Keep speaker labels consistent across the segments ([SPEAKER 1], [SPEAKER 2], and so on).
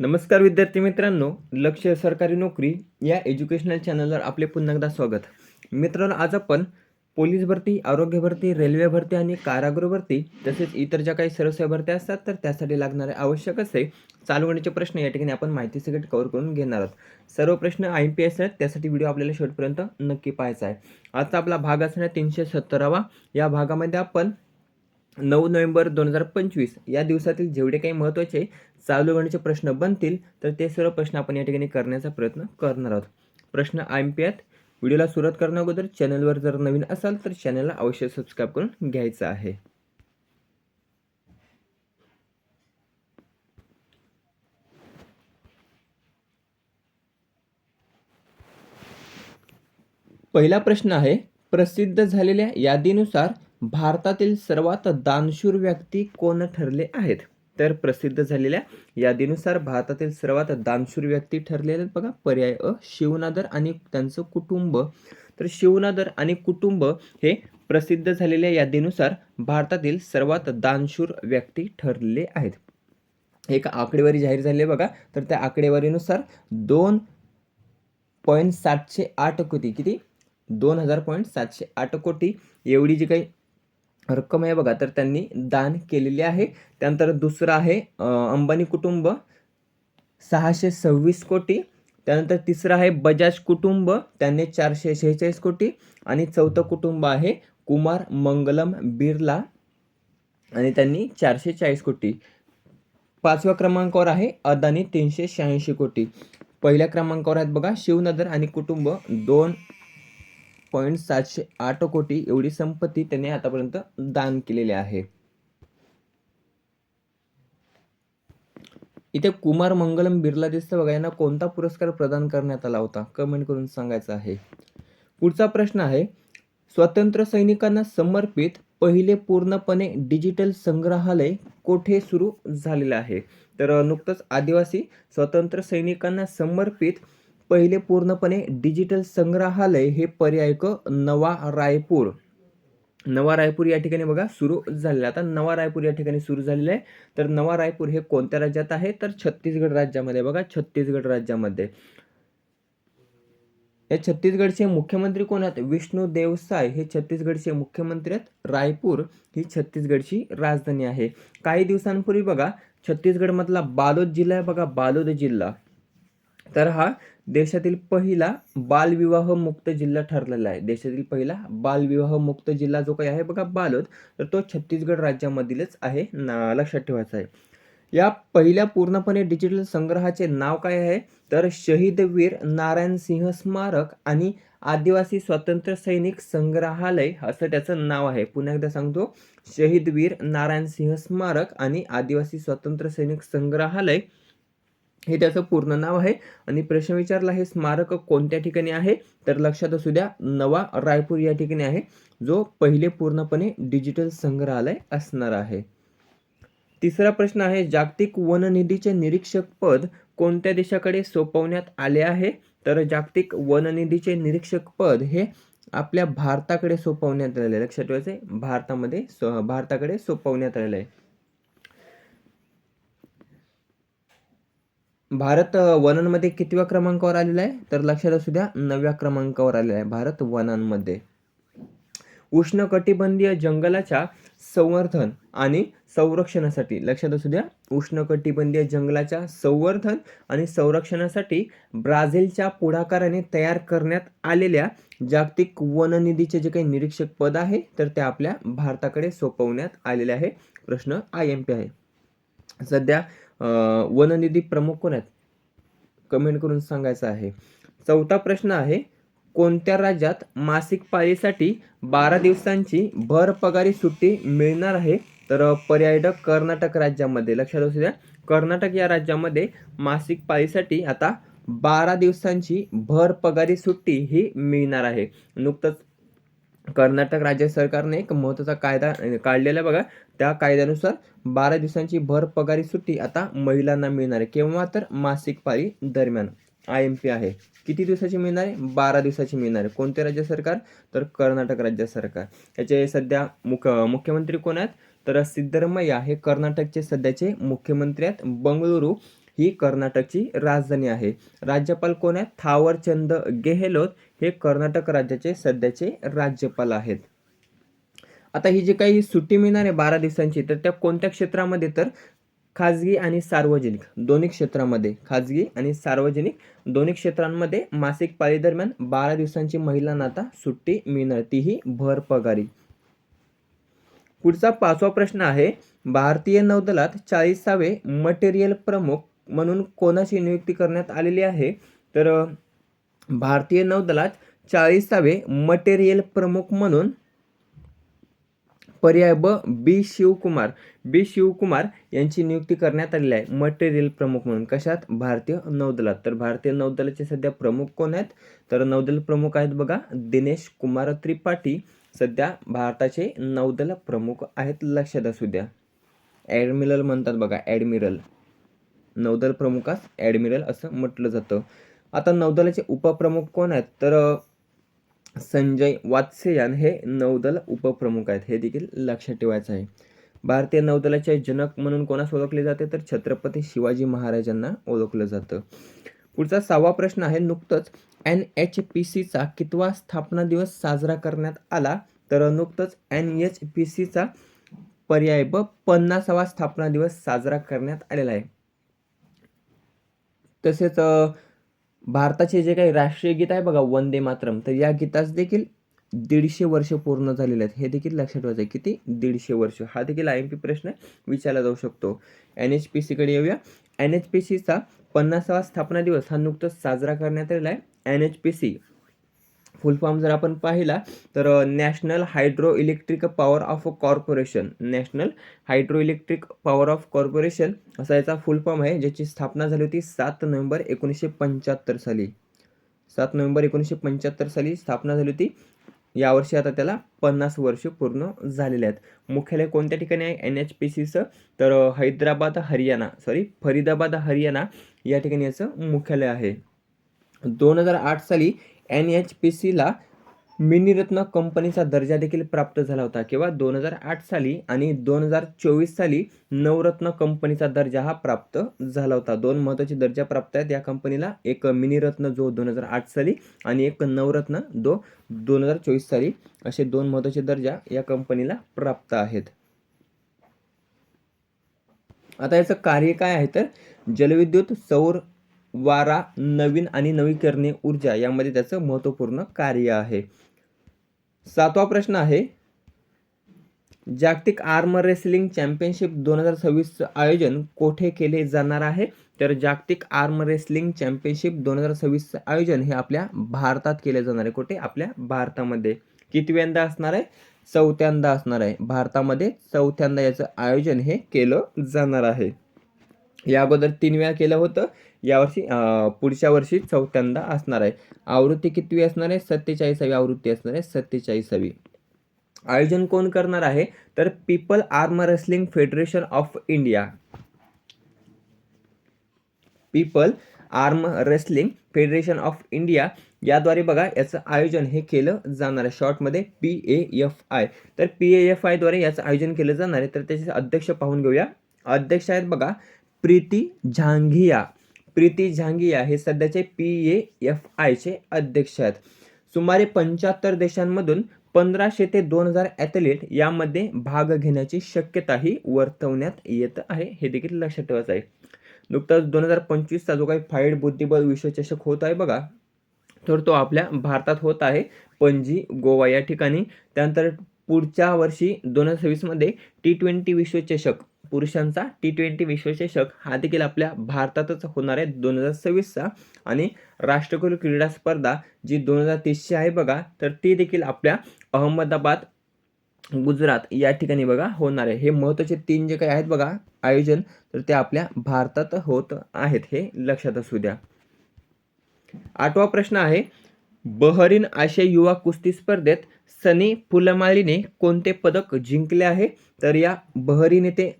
[SPEAKER 1] नमस्कार विद्यार्थी मित्रांनो लक्ष सरकारी नोकरी या एज्युकेशनल चॅनलवर आपले पुन्हा एकदा स्वागत. मित्रांनो आज आपण पोलीस भरती आरोग्य भरती रेल्वे भरती आणि कारागृह भरती तसेच इतर ज्या काही सर्वसेवा भरत्या असतात तर त्यासाठी लागणारे आवश्यक असे चालवण्याचे प्रश्न या ठिकाणी आपण माहिती सगळे कव्हर करून घेणार आहोत. सर्व प्रश्न आय पी एस आहेत त्यासाठी व्हिडिओ आपल्याला शेवटपर्यंत नक्की पाहायचा आहे. आजचा आपला भाग असणार तीनशे सत्तरावा. या भागामध्ये आपण नऊ नोव्हेंबर दोन हजार पंचवीस या दिवसातील जेवढे काही महत्त्वाचे चालू गणितचे प्रश्न बनतील तर ते सर्व प्रश्न आपण या ठिकाणी करण्याचा प्रयत्न करणार आहोत. प्रश्न आय एम पी आहेत व्हिडिओला सुरुवात करण्या अगोदर चॅनलवर जर नवीन असाल तर चॅनलला अवश्य सबस्क्राईब करून घ्यायचं आहे. पहिला प्रश्न आहे प्रसिद्ध झालेल्या यादीनुसार भारतातील सर्वात दानशूर व्यक्ती कोण ठरले आहेत? तर प्रसिद्ध झालेल्या यादीनुसार भारतातील सर्वात दानशूर व्यक्ती ठरलेले आहेत बघा पर्याय अ शिवनादर आणि त्यांचं कुटुंब. तर शिवनादर आणि कुटुंब हे प्रसिद्ध झालेल्या यादीनुसार भारतातील सर्वात दानशूर व्यक्ती ठरले आहेत. एक आकडेवारी जाहीर झाली आहे बघा तर त्या आकडेवारीनुसार दोन पॉईंट सातशे आठ कोटी किती? दोन हजार पॉईंट सातशे आठ कोटी. एवढी जी काही रक्कम आहे बघा तर त्यांनी दान केलेली आहे. त्यानंतर दुसरं आहे अंबानी कुटुंब सहाशे सव्वीस कोटी. त्यानंतर तिसरं आहे बजाज कुटुंब त्यांनी चारशे शेहेचाळीस कोटी. आणि चौथं कुटुंब आहे कुमार मंगलम बिर्ला आणि त्यांनी चारशे चाळीस कोटी. पाचव्या क्रमांकावर आहे अदानी तीनशे शहाऐंशी कोटी. पहिल्या क्रमांकावर आहेत बघा शिवनगर आणि कुटुंब दोन पॉईंट सातशे आठ कोटी एवढी संपत्ती त्यांनी आतापर्यंत दान केलेली आहे. इथे कुमार मंगलम बिर्ला दिसतं बघा यांना कोणता पुरस्कार प्रदान करण्यात आला होता? कमेंट करून सांगायचा आहे. पुढचा प्रश्न आहे स्वतंत्र सैनिकांना समर्पित पहिले पूर्णपणे डिजिटल संग्रहालय कोठे सुरू झालेलं आहे? तर नुकतंच आदिवासी स्वतंत्र सैनिकांना समर्पित पहिले पूर्णपणे डिजिटल संग्रहालय हे पर्यायक नवा रायपूर. नवा रायपूर या ठिकाणी बघा सुरू झालेला आता नवा रायपूर या ठिकाणी सुरू झालेलं आहे. तर नवा रायपूर हे कोणत्या राज्यात आहे? तर छत्तीसगड राज्यामध्ये बघा. छत्तीसगड राज्यामध्ये. या छत्तीसगडचे मुख्यमंत्री कोण आहेत? विष्णू देवसाय हे छत्तीसगडचे मुख्यमंत्री आहेत. रायपूर ही छत्तीसगडची राजधानी आहे. काही दिवसांपूर्वी बघा छत्तीसगडमधला बालोद जिल्हा आहे बघा. बालोद जिल्हा. तर हा देशातील पहिला बालविवाह मुक्त जिल्हा ठरलेला आहे. देशातील पहिला बालविवाह मुक्त जिल्हा जो काही आहे बघा बालोद तर तो छत्तीसगड राज्यामधीलच आहे ना लक्षात ठेवायचा आहे. या पहिल्या पूर्णपणे डिजिटल संग्रहाचे नाव काय आहे? तर शहीदवीर नारायण सिंह स्मारक आणि आदिवासी स्वातंत्र्य सैनिक संग्रहालय असं त्याचं नाव आहे. पुन्हा एकदा सांगतो. शहीदवीर नारायण सिंह स्मारक आणि आदिवासी स्वातंत्र्य सैनिक संग्रहालय हे त्याचं पूर्ण नाव आहे. आणि प्रश्न विचारला हे स्मारक कोणत्या ठिकाणी आहे? तर लक्षात असू द्या नवा रायपूर या ठिकाणी आहे जो पहिले पूर्णपणे डिजिटल संग्रहालय असणार आहे. तिसरा प्रश्न आहे जागतिक वननिधीचे निरीक्षक पद कोणत्या देशाकडे सोपवण्यात आले आहे? तर जागतिक वननिधीचे निरीक्षक पद हे आपल्या भारताकडे सोपवण्यात आलेलं आहे. लक्षात ठेवायचं आहे भारतामध्ये सो- भारताकडे सोपवण्यात आलेलं आहे. भारत वनांमध्ये कितव्या क्रमांकावर आलेला आहे? तर लक्षात असू द्या नवव्या क्रमांकावर आलेला आहे भारत वनांमध्ये उष्णकटिबंधीय जंगलाच्या संवर्धन आणि संरक्षणासाठी लक्षात असू द्या उष्णकटिबंधीय जंगलाच्या संवर्धन आणि संरक्षणासाठी ब्राझीलच्या पुढाकाराने तयार करण्यात आलेल्या जागतिक वननिधीचे जे काही निरीक्षक पद आहे तर ते आपल्या भारताकडे सोपवण्यात आलेले आहे. प्रश्न आय एम पी आहे. सध्या वननिधी प्रमुख कोण आहेत? कमेंट करून सांगायचं आहे. चौथा प्रश्न आहे कोणत्या राज्यात मासिक पाळीसाठी बारा दिवसांची भर पगारी सुट्टी मिळणार आहे? तर अ, पर्याय कर्नाटक राज्यामध्ये लक्षात असू द्या. कर्नाटक या राज्यामध्ये मासिक पाळीसाठी आता बारा दिवसांची भर पगारी सुट्टी ही मिळणार आहे. नुकतंच कर्नाटक राज्य सरकारने एक महत्त्वाचा कायदा काढलेला बघा. त्या कायद्यानुसार बारा दिवसांची भर पगारी सुट्टी आता महिलांना मिळणार आहे. केव्हा तर मासिक पाळी दरम्यान. आय एम पी आहे. किती दिवसाची मिळणार आहे? बारा दिवसाची मिळणार आहे. कोणते राज्य सरकार? तर कर्नाटक राज्य सरकार. याचे सध्या मुख मुख्यमंत्री कोण आहेत? तर सिद्धरमय्या हे कर्नाटकचे सध्याचे मुख्यमंत्री आहेत. बंगळुरू ही कर्नाटकची राजधानी आहे. राज्यपाल कोण आहेत? थावरचंद गेहलोत हे कर्नाटक राज्याचे सध्याचे राज्यपाल आहेत. आता ही जी काही सुट्टी मिळणार आहे बारा दिवसांची तर त्या कोणत्या क्षेत्रामध्ये? तर खाजगी आणि सार्वजनिक दोन्ही क्षेत्रामध्ये. खाजगी आणि सार्वजनिक दोन्ही क्षेत्रांमध्ये मासिक पाळी दरम्यान बारा दिवसांची महिलांना आता सुट्टी मिळणार. तीही भर पगारी. पुढचा पाचवा प्रश्न आहे भारतीय नौदलात चाळीसावे मटेरियल प्रमुख म्हणून कोणाची नियुक्ती करण्यात आलेली आहे? तर भारतीय नौदलात चाळीसावे मटेरियल प्रमुख म्हणून पर्याय ब बी शिवकुमार. बी शिवकुमार यांची नियुक्ती करण्यात आलेली आहे. मटेरियल प्रमुख म्हणून. कशात? भारतीय नौदलात. तर भारतीय नौदलाचे सध्या प्रमुख कोण आहेत? तर नौदल प्रमुख आहेत बघा दिनेश कुमार त्रिपाठी. सध्या भारताचे नौदल प्रमुख आहेत. लक्षात असू द्या. ॲडमिरल म्हणतात बघा ॲडमिरल. नौदल प्रमुखास ॲडमिरल असं म्हटलं जातं. आता नौदलाचे उपप्रमुख कोण आहेत? तर संजय वात्सेयान हे नौदल उपप्रमुख आहेत. हे देखील लक्षात ठेवायचं आहे. भारतीय नौदलाचे जनक म्हणून कोणास ओळखले जाते? तर छत्रपती शिवाजी महाराजांना ओळखलं जातं. पुढचा सहावा प्रश्न आहे नुकतंच एन एच पी सीचा कितवा स्थापना दिवस साजरा करण्यात आला? तर नुकतंच एन एच पी सीचा पर्याय ब पन्नासावा स्थापना दिवस साजरा करण्यात आलेला आहे. तसेच भारताचे जे काही राष्ट्रीय गीत आहे बघा वंदे मातरम तर या गीतास देखील दीडशे वर्ष पूर्ण झालेले आहेत. हे देखील लक्षात ठेवायचं आहे किती? दीडशे वर्ष. हा देखील आय एम पी प्रश्न विचारला जाऊ शकतो. एन एच पी सीकडे येऊया. एन एच पी सीचा पन्नासावा स्थापना दिवस हा नुकताच साजरा करण्यात आलेला आहे. N H P C full form जर आपण पाहिला तर national hydroelectric power of corporation. National hydroelectric power of corporation असा याचा फुल फॉर्म आहे ज्याची स्थापना झाली होती सात नोव्हेंबर एकोणीसशे पंच्याहत्तर साली. सात नोव्हेंबर एकोणीसशे पंच्याहत्तर साली स्थापना झाली होती. यावर्षी आता त्याला पन्नास वर्ष पूर्ण झालेले आहेत. मुख्यालय कोणत्या ठिकाणी आहे? एन एच पी सीचं तर हैदराबाद हरियाणा. सॉरी फरीदाबाद हरियाणा या ठिकाणी याचं मुख्यालय आहे. दोन हजार आठ साली एन एच पी सीला मिनीरत्न कंपनीचा दर्जा देखील प्राप्त झाला होता. किंवा दोन हजार आठ साली आणि दोन हजार चोवीस साली नवरत्न कंपनीचा दर्जा हा प्राप्त झाला होता. दोन महत्त्वाचे दर्जा प्राप्त आहेत या कंपनीला. एक मिनीरत्न जो दोन हजार आठ साली आणि एक नवरत्न जो दोन हजार चोवीस साली. असे दोन महत्त्वाचे दर्जा या कंपनीला प्राप्त आहेत. आता याचं कार्य काय आहे तर जलविद्युत सौर वारा नवीन आणि नवीकरणीय ऊर्जा यामध्ये त्याचं महत्त्वपूर्ण कार्य आहे. सातवा प्रश्न आहे जागतिक आर्म रेसलिंग चॅम्पियनशिप दोन हजार सव्वीसचं आयोजन कोठे केले जाणार आहे? तर जागतिक आर्म रेसलिंग चॅम्पियनशिप दोन हजार सव्वीसचं आयोजन हे आपल्या भारतात केले जाणार आहे. कुठे? आपल्या भारतामध्ये. कितव्यांदा असणार आहे? चौथ्यांदा असणार आहे. भारतामध्ये चौथ्यांदा याचं आयोजन हे केलं जाणार आहे. या अगोदर तीन वेळा केलं होतं. यावर्षी पुढच्या वर्षी चौथ्यांदा असणार आहे. आवृत्ती कितवी असणार आहे? सत्तेचाळीसावी आवृत्ती असणार आहे. सत्तेचाळीसावी. आयोजन कोण करणार आहे? तर people arm wrestling federation of India. People arm wrestling federation of India याद्वारे बघा याचं आयोजन हे केलं जाणार आहे. शॉर्टमध्ये पी ए एफ आय. तर पी ए एफ आयद्वारे याचं आयोजन केलं जाणार आहे. तर त्याचे अध्यक्ष पाहून घेऊया. अध्यक्ष आहेत बघा प्रीती झांघिया. प्रीती झांगिया हे सध्याचे पी ए एफ आयचे अध्यक्ष आहेत. सुमारे पंच्याहत्तर देशांमधून पंधराशे ते दोन हजार ॲथलीट यामध्ये भाग घेण्याची शक्यताही वर्तवण्यात येत आहे. हे देखील लक्षात ठेवायचं आहे. नुकताच दोन हजार पंचवीसचा जो काही फाईड बुद्धिबळ विश्वचषक होत आहे बघा तर तो आपल्या भारतात होत आहे पणजी गोवा या ठिकाणी. त्यानंतर पुढच्या वर्षी दोन हजार सव्वीसमध्ये टी ट्वेंटी विश्वचषक पुरुषांचा टी ट्वेंटी विश्वचषक हा देखील आपल्या भारतातच होणार आहे दोन हजार सव्वीसचा आणि राष्ट्रकुल क्रीडा स्पर्धा जी दोन हजार तीसची आहे बघा तर ती देखील आपल्या अहमदाबाद गुजरात या ठिकाणी बघा होणार आहे. हे महत्त्वाचे तीन जे काही आहेत बघा आयोजन तर ते आपल्या भारतात होत आहेत हे लक्षात असू द्या. आठवा प्रश्न आहे बहरीन आशिया युवा कुस्ती स्पर्धेत सनी फुलमाळीने कोणते पदक जिंकले आहे? तर या बहरीन येथे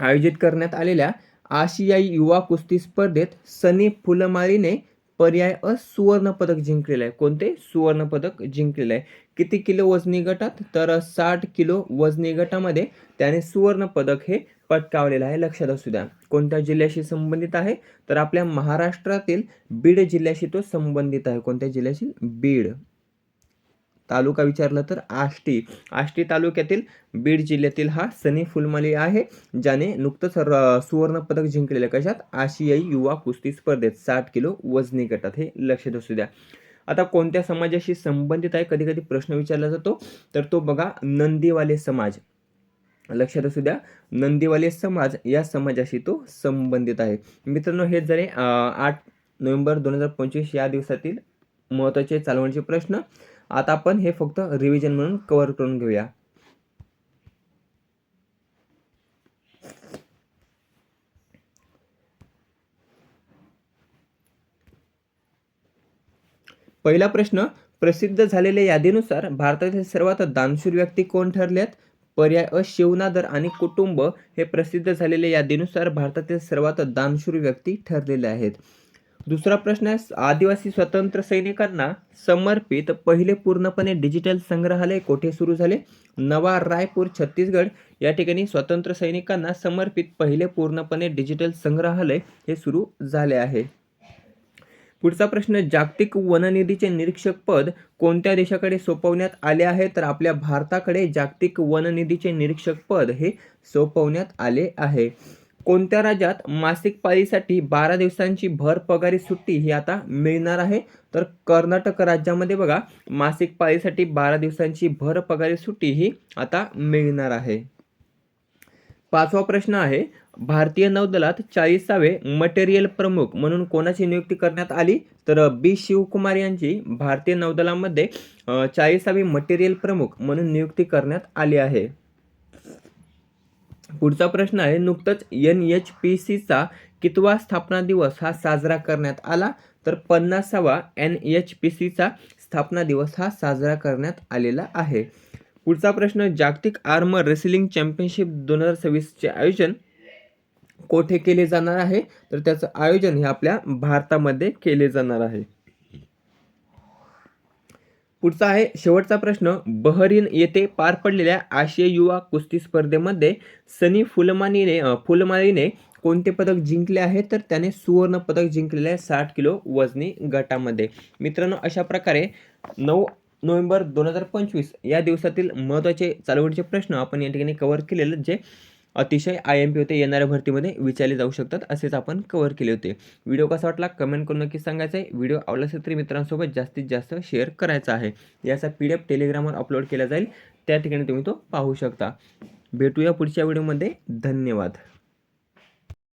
[SPEAKER 1] आयोजित करण्यात आलेल्या आशियाई युवा कुस्ती स्पर्धेत सनी फुलमाळीने पर्याय अ सुवर्णपदक जिंकलेलं आहे. कोणते? सुवर्णपदक जिंकलेलं आहे. किती किलो वजनी गटात? तर साठ किलो वजनी गटामध्ये त्याने सुवर्णपदक हे पटकावलेलं आहे. लक्षात असू द्या. कोणत्या जिल्ह्याशी संबंधित आहे? तर आपल्या महाराष्ट्रातील बीड जिल्ह्याशी तो संबंधित आहे. कोणत्या जिल्ह्याशी? बीड. तालुका विचारला तर आष्टी. आष्टी तालुक्यातील बीड जिल्ह्यातील हा सनी फुलमाली आहे ज्याने नुकतंच र- सुवर्ण पदक जिंकलेलं कशात आशियाई युवा कुस्ती स्पर्धेत साठ किलो वजनी गटात. हे लक्षात असू द्या. आता कोणत्या समाजाशी संबंधित आहे? कधी कधी प्रश्न विचारला जातो. तर तो बघा नंदीवाले समाज. लक्षात असू द्या नंदीवाले समाज या समाजाशी तो संबंधित आहे. मित्रांनो हे जरे आठ नोव्हेंबर दोन हजार पंचवीस या दिवसातील महत्त्वाचे चालवण्याचे प्रश्न. आता आपण हे फक्त रिव्हिजन म्हणून कव्हर करून घेऊया. पहिला प्रश्न प्रसिद्ध झालेल्या यादीनुसार भारतातील सर्वात दानशूर व्यक्ती कोण ठरल्यात पर्याय अ शिवनादर आणि कुटुंब हे प्रसिद्ध झालेल्या यादीनुसार भारतातील सर्वात दानशूर व्यक्ती ठरलेले आहेत. दुसरा प्रश्न आहे आदिवासी स्वतंत्र सैनिकांना समर्पित पहिले पूर्णपणे डिजिटल संग्रहालय कोठे सुरू झाले? नवा रायपूर छत्तीसगड या ठिकाणी स्वतंत्र सैनिकांना समर्पित पहिले पूर्णपणे डिजिटल संग्रहालय हे सुरू झाले आहे. पुढचा प्रश्न जागतिक वननिधीचे निरीक्षक पद कोणत्या देशाकडे सोपवण्यात आले आहे? तर आपल्या भारताकडे जागतिक वननिधीचे निरीक्षक पद हे सोपवण्यात आले आहे. कोणत्या राज्यात मासिक पाळीसाठी बारा दिवसांची भर पगारी सुट्टी ही आता मिळणार आहे? तर कर्नाटक राज्यामध्ये बघा मासिक पाळीसाठी बारा दिवसांची भर पगारी सुट्टी ही आता मिळणार आहे. पाचवा प्रश्न आहे भारतीय नौदलात चाळीसावे मटेरियल प्रमुख म्हणून कोणाची नियुक्ती करण्यात आली? तर बी. शिवकुमार यांची भारतीय नौदलामध्ये चाळीसावे मटेरियल प्रमुख म्हणून नियुक्ती करण्यात आली आहे. पुढचा प्रश्न आहे नुकतंच एन एच पी सीचा कितवा स्थापना दिवस हा साजरा करण्यात आला? तर पन्नासावा एन एच पी सीचा स्थापना दिवस हा साजरा करण्यात आलेला आहे. पुढचा प्रश्न जागतिक आर्मर रेसलिंग चॅम्पियनशिप दोन हजार सव्वीसचे आयोजन कोठे केले जाणार आहे? तर त्याचं आयोजन हे आपल्या भारतामध्ये केले जाणार आहे. पुढचा आहे शेवटचा प्रश्न. बहरीन येथे पार पडलेल्या आशिया युवा कुस्ती स्पर्धेमध्ये सनी फुलमानीने अ, फुलमालीने कोणते पदक जिंकले आहे? तर त्याने सुवर्ण पदक जिंकलेले आहे साठ किलो वजनी गटामध्ये. मित्रांनो अशा प्रकारे नऊ नोव्हेंबर दोन हजार पंचवीस या दिवसातील महत्त्वाचे चालवडीचे प्रश्न आपण या ठिकाणी कव्हर केलेले जे अतिशय आय एम पी होते येणाऱ्या भरतीमध्ये विचारले जाऊ शकतात असेच आपण कव्हर केले होते. व्हिडिओ कसा वाटला? कमेंट करून नक्की सांगायचं आहे व्हिडिओ आवडला असेल तरी मित्रांसोबत जास्तीत जास्त शेअर करायचा आहे. याचा पी डी एफ टेलिग्रामवर अपलोड केला जाईल. त्या ठिकाणी तुम्ही तो पाहू शकता. भेटूया पुढच्या व्हिडिओमध्ये धन्यवाद.